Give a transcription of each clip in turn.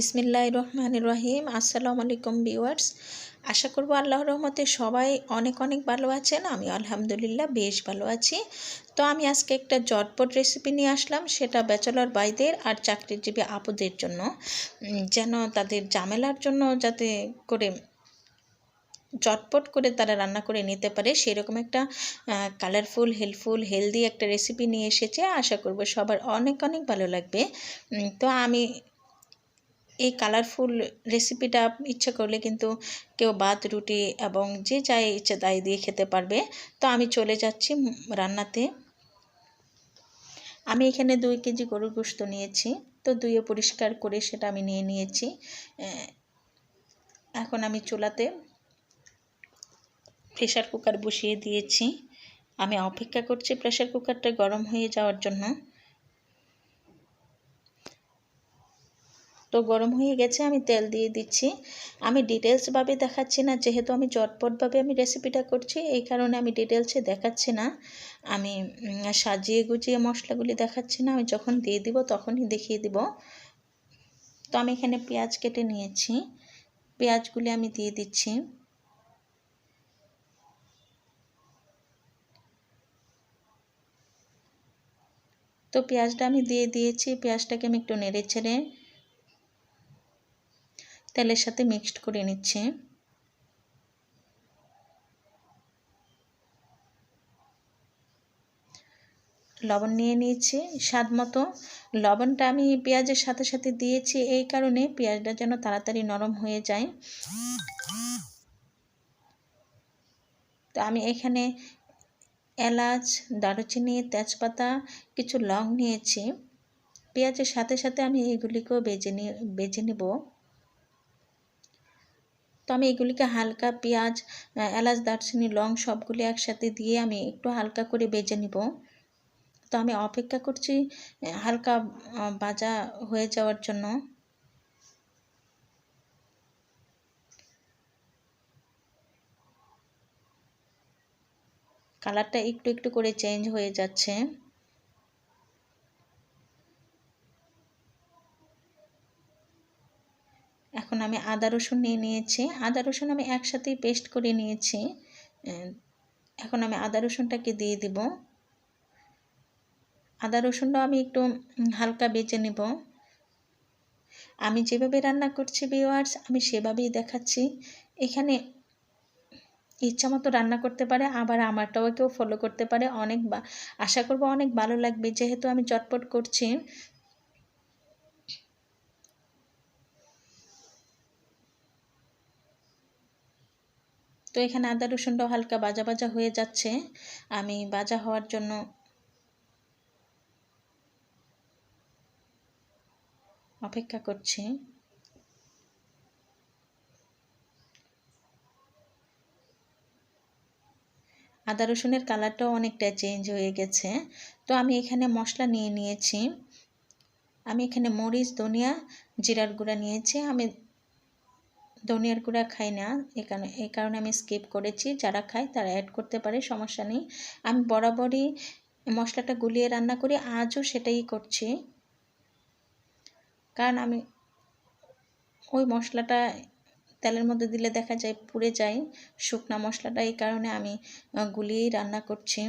বিসমিল্লাহ রহমান রহিম আসসালামু আলাইকুম ভিউয়ার্স। আশা করব আল্লাহর রহমতে সবাই অনেক অনেক ভালো আছেন। আমি আলহামদুলিল্লাহ বেশ ভালো আছি। তো আমি আজকে একটা জটপট রেসিপি নিয়ে আসলাম। সেটা ব্যাচেলর বাইদের আর চাকরিজীবী আপুদের জন্য। যেন তাদের ঝামেলার জন্য যাতে করে চটপট করে তারা রান্না করে নিতে পারে, সেরকম একটা কালারফুল হেল্পফুল হেলদি একটা রেসিপি নিয়ে এসেছে। আশা করব সবার অনেক অনেক ভালো লাগবে। তো আমি এই কালারফুল রেসিপিটা ইচ্ছা করলে কিন্তু কেউ ভাত, রুটি এবং যে যাই ইচ্ছে তাই দিয়ে খেতে পারবে। তো আমি চলে যাচ্ছি রান্নাতে। আমি এখানে দুই কেজি গরুর গোস্ত নিয়েছি। তো দুইয়ে পরিষ্কার করে সেটা আমি নিয়ে নিয়েছি। এখন আমি চুলাতে প্রেশার কুকার বসিয়ে দিয়েছি। আমি অপেক্ষা করছি প্রেশার কুকারটা গরম হয়ে যাওয়ার জন্য। তো গরম হয়ে গেছে, আমি তেল দিয়ে দিচ্ছি। আমি ডিটেলসভাবে দেখাচ্ছি না, যেহেতু আমি চটপটভাবে আমি রেসিপিটা করছি, এই কারণে আমি ডিটেলসে দেখাচ্ছি না। আমি সাজিয়ে গুজিয়ে মশলাগুলি দেখাচ্ছি না, আমি যখন দিয়ে দিব তখনই দেখিয়ে দিব। তো আমি এখানে পেঁয়াজ কেটে নিয়েছি, পেঁয়াজগুলি আমি দিয়ে দিচ্ছি। তো পেঁয়াজটা আমি দিয়ে দিয়েছি, পেঁয়াজটাকে আমি একটু নেড়ে ছেড়ে তেলের সাথে মিক্সড করে নিচ্ছি। লবণ নিয়ে নিয়েছি, স্বাদ মতো। লবণটা আমি পেঁয়াজের সাথে সাথে দিয়েছি, এই কারণে পেঁয়াজটা যেন তাড়াতাড়ি নরম হয়ে যায়। তো আমি এখানে এলাচ, দারুচিনি, তেজপাতা, কিছু লং নিয়েছি। পেঁয়াজের সাথে সাথে আমি এইগুলিকেও বেজে নিয়ে বেজে নেব। তো আমি এগুলিকে হালকা পেঁয়াজ এলাচ, দারচিনি, লং সবগুলি একসাথে দিয়ে আমি একটু হালকা করে বেজে নিব। তো আমি অপেক্ষা করছি হালকা বাজা হয়ে যাওয়ার জন্য। কালারটা একটু একটু করে চেঞ্জ হয়ে যাচ্ছে। এখন আমি আদা রসুন নিয়ে নিয়েছি, আদা রসুন আমি একসাথেই পেস্ট করে নিয়েছি। এখন আমি আদা রসুনটাকে দিয়ে দিব। আদা রসুনটাও আমি একটু হালকা বেজে নেব। আমি যেভাবে রান্না করছি ভিওয়ার্স আমি সেভাবেই দেখাচ্ছি। এখানে ইচ্ছা মতো রান্না করতে পারে, আবার আমারটাও কেউ ফলো করতে পারে। অনেক আশা করব অনেক ভালো লাগবে। যেহেতু আমি চটপট করছি তো এখানে আদা, রসুনটাও হালকা বাজা বাজা হয়ে যাচ্ছে। আমি বাজা হওয়ার জন্য অপেক্ষা করছি। আদা, রসুনের কালারটাও অনেকটা চেঞ্জ হয়ে গেছে। তো আমি এখানে মশলা নিয়ে নিয়েছি। আমি এখানে মরিচ, ধনিয়া, জিরার গুঁড়া নিয়েছি। আমি ধনিয়ার গুঁড়া খাই না এখানে এই কারণে আমি স্কিপ করেছি। যারা খায় তারা অ্যাড করতে পারে, সমস্যা নেই। আমি বরাবরই মশলাটা গুলিয়ে রান্না করি, আজও সেটাই করছি। কারণ আমি ওই মশলাটা তেলের মধ্যে দিলে দেখা যায় পুড়ে যায়, শুকনা মশলাটা এই কারণে আমি গুলিয়েই রান্না করছি।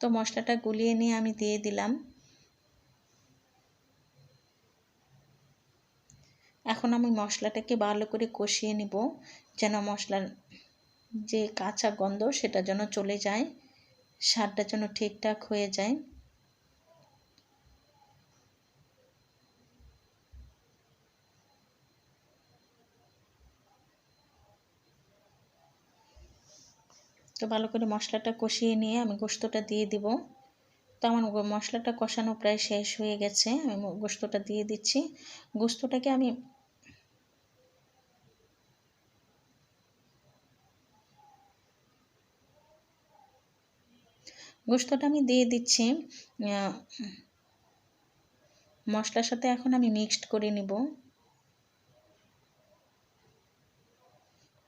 তো মশলাটা গুলিয়ে নিয়ে আমি দিয়ে দিলাম। এখন আমি মশলাটাকে ভালো করে কষিয়ে নিব, যেন মশলার যে কাঁচা গন্ধ সেটা যেন চলে যায়, স্বাদটা যেন ঠিকঠাক হয়ে যায়। তো ভালো করে মশলাটা কষিয়ে নিয়ে আমি গোস্তটা দিয়ে দিব। তো আমার মশলাটা কষানো প্রায় শেষ হয়ে গেছে, আমি গোস্তটা দিয়ে দিচ্ছি। গোস্তটাকে আমি গোস্তটা আমি দিয়ে দিচ্ছি মশলার সাথে এখন আমি মিক্সড করে নিব।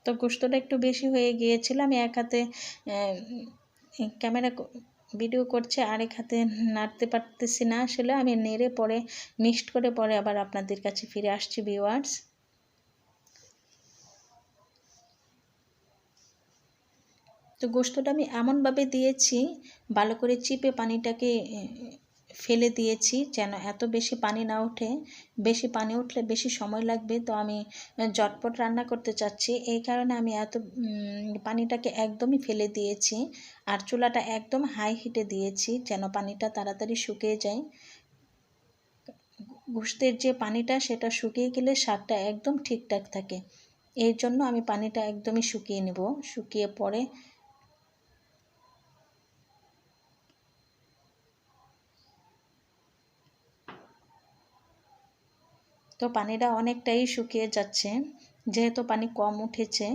তো গোস্তটা একটু বেশি হয়ে গিয়েছিল, আমি এক হাতে ক্যামেরা ভিডিও করছে, আরেক হাতে নাড়তে পারতেছি না আসলে, আমি নেড়ে পরে মিক্সড করে পরে আবার আপনাদের কাছে ফিরে আসছি ভিওয়ার্স তো গোস্তটা আমি এমনভাবে দিয়েছি, ভালো করে চিপে পানিটাকে ফেলে দিয়েছি যেন এত বেশি পানি না ওঠে। বেশি পানি উঠলে বেশি সময় লাগবে। তো আমি জটপট রান্না করতে চাচ্ছি। এই কারণে আমি এত পানিটাকে একদমই ফেলে দিয়েছি আর চুলাটা একদম হাই হিটে দিয়েছি যেন পানিটা তাড়াতাড়ি শুকিয়ে যায়। গোস্তের যে পানিটা সেটা শুকিয়ে গেলে স্বাদটা একদম ঠিকঠাক থাকে। এর জন্য আমি পানিটা একদমই শুকিয়ে নেব। শুকিয়ে পরে তো পানিটা অনেকটাই শুকিয়ে যাচ্ছে। যেহেতু পানি কম উঠেছে,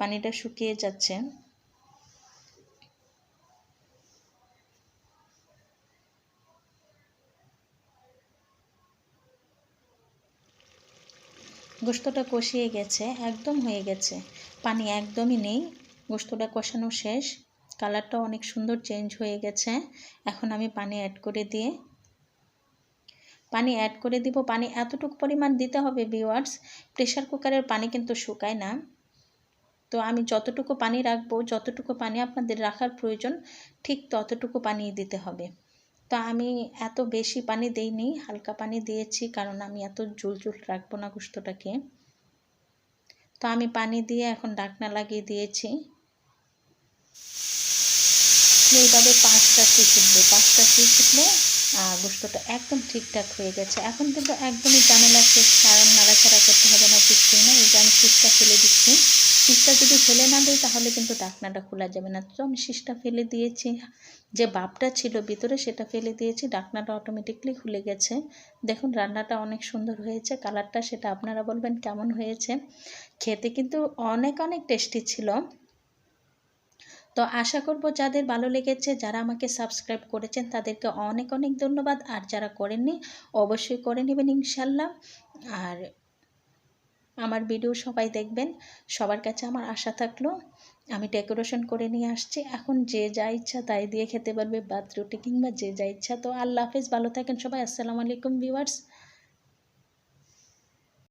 পানিটা শুকিয়ে যাচ্ছে। গোস্তটা কষিয়ে গেছে, একদম হয়ে গেছে। পানি একদমই নেই গোস্তটা কষানো শেষ। কালারটা অনেক সুন্দর চেঞ্জ হয়ে গেছে। এখন আমি পানি অ্যাড করে দিয়ে পানি অ্যাড করে দিব। পানি এতটুকু পরিমাণ দিতে হবে ভিওয়ার্স প্রেশার কুকারের পানি কিন্তু শুকায় না। তো আমি যতটুকু পানি রাখব, যতটুকু পানি আপনাদের রাখার প্রয়োজন, ঠিক ততটুকু পানি দিতে হবে। তো আমি এত বেশি পানি দেইনি, হালকা পানি দিয়েছি কারণ আমি এত জুল জুল রাখব না গুস্তটাকে। তো আমি পানি দিয়ে এখন ডাকনা লাগিয়ে দিয়েছি। এইভাবে পাঁচটা সিট উঠবে পাঁচটা সিট উঠলে গোস্তটা একদম ঠিকঠাক হয়ে গেছে। এখন কিন্তু একদমই ঝামেলা শেষ, কারণ নাড়াচাড়া করতে হবে না, কিছুই না। এই যে আমি শীষটা ফেলে দিচ্ছি। শীষটা যদি ফেলে না দিই, তাহলে কিন্তু ডাকনাটা খোলা যাবে না। তো আমি শীষটা ফেলে দিয়েছি। যে বাপটা ছিল ভিতরে, সেটা ফেলে দিয়েছি। ডাকনাটা অটোমেটিকলি খুলে গেছে। দেখুন, রান্নাটা অনেক সুন্দর হয়েছে। কালারটা সেটা আপনারা বলবেন কেমন হয়েছে। খেতে কিন্তু অনেক অনেক টেস্টি ছিল। তো আশা করব যাদের ভালো লেগেছে, যারা আমাকে সাবস্ক্রাইব করেছেন, তাদেরকে অনেক অনেক ধন্যবাদ। আর যারা করেননি, অবশ্যই করে নেবেন ইনশাল্লাহ। আর আমার ভিডিও সবাই দেখবেন, সবার কাছে আমার আশা থাকল। আমি ডেকোরেশন করে নিয়ে আসছি। এখন যে যা ইচ্ছা তাই দিয়ে খেতে পারবে, বাদ রুটি কিংবা যে যা ইচ্ছা। তো আল্লাহ হাফেজ, ভালো থাকেন সবাই। আসসালামু আলাইকুম ভিউয়ার্স